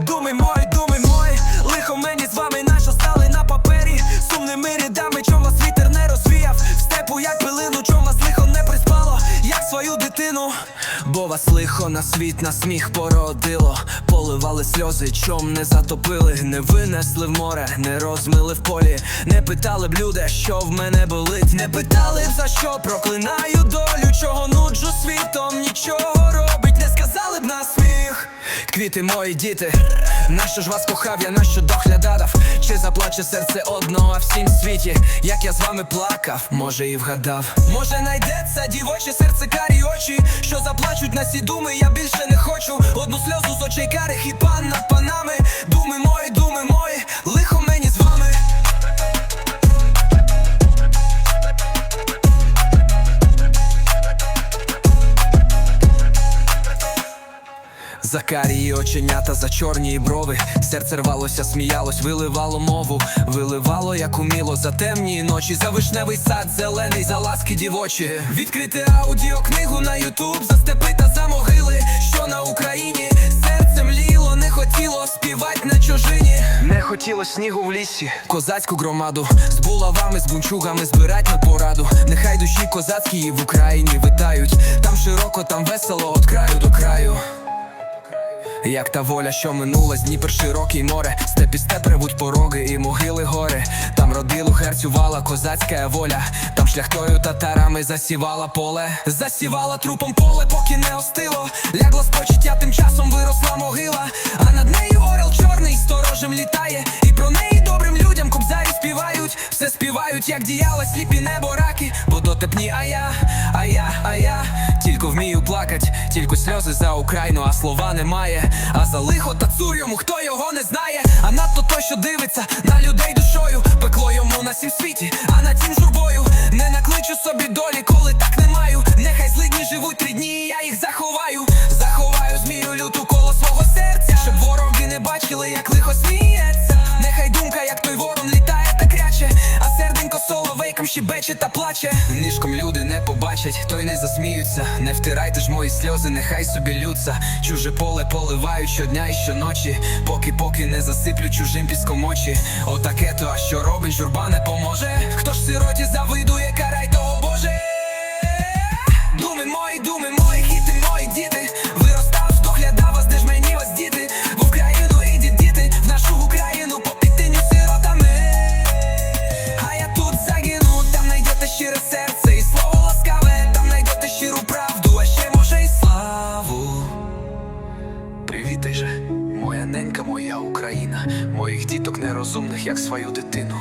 Думи мої, думи мої, лихо мені з вами на свою дитину Бо вас лихо на світ, на сміх породило. Поливали сльози, чом не затопили, не винесли в море, не розмили в полі, не питали б люди, що в мене болить, не питали б за що проклинаю долю, чого нуджу світом, нічого робить, не сказали б на сміх. Квіти мої діти, нащо ж вас кохав, я нащо доглядав? Чи заплаче серце одного в всім світі, як я з вами плакав, може і вгадав. Може найдеться дівоче серце карі очі, що заплачуть на сі думи, я більше не хочу. Одну сльозу з очей карих і пан над панами. Думи мої, думи мої, За карії оченята, за чорні брови, серце рвалося, сміялось, виливало мову, виливало, як уміло, за темні ночі, за вишневий сад, зелений, за ласки дівочі. Відкрити аудіокнигу на Ютуб, за степи та за могили, що на Україні серце мліло, не хотіло співать на чужині. Не хотіло снігу в лісі, козацьку громаду з булавами, з бунчугами збирать на пораду. Нехай душі козацькі в Україні витають. Там широко, там весело, Як та воля, що минула, Дніпр широкий море, степі степ ревуть пороги і могили гори. Там родилу герцювала козацька воля, там шляхтою татарами засівала поле, засівала трупом поле, поки не остило. лягла з почуття, тим часом виросла могила, співають, як діяла сліпі небораки, бо дотепні, а я, а я, а я тільки вмію плакать, тільки сльози за Україну, а слова немає. А за лихо та цур йому, хто його не знає. А надто той, що дивиться на людей душою, пекло йому на сім світі, а на тім журбою не накличу собі долі, коли так не маю. Нехай злидні живуть три дні, я їх заховаю. Заховаю змію люту коло свого серця, щоб вороги не бачили, як лихо сміється. Соловейком щебече та плаче. Нишком люди не побачать, то й не засміються. Не втирайте ж мої сльози, нехай собі лються. Чуже поле поливаю щодня і щоночі, поки поки не засиплю чужим піском очі. Отаке то, а що робить, журба не поможе. Хто ж сироті завидує, карай того Боже. Думи мої, думи мої серце і слово ласкаве, там найдете щиру правду, а ще може й славу. Привітай же, моя ненька, моя Україна, моїх діток нерозумних, як свою дитину.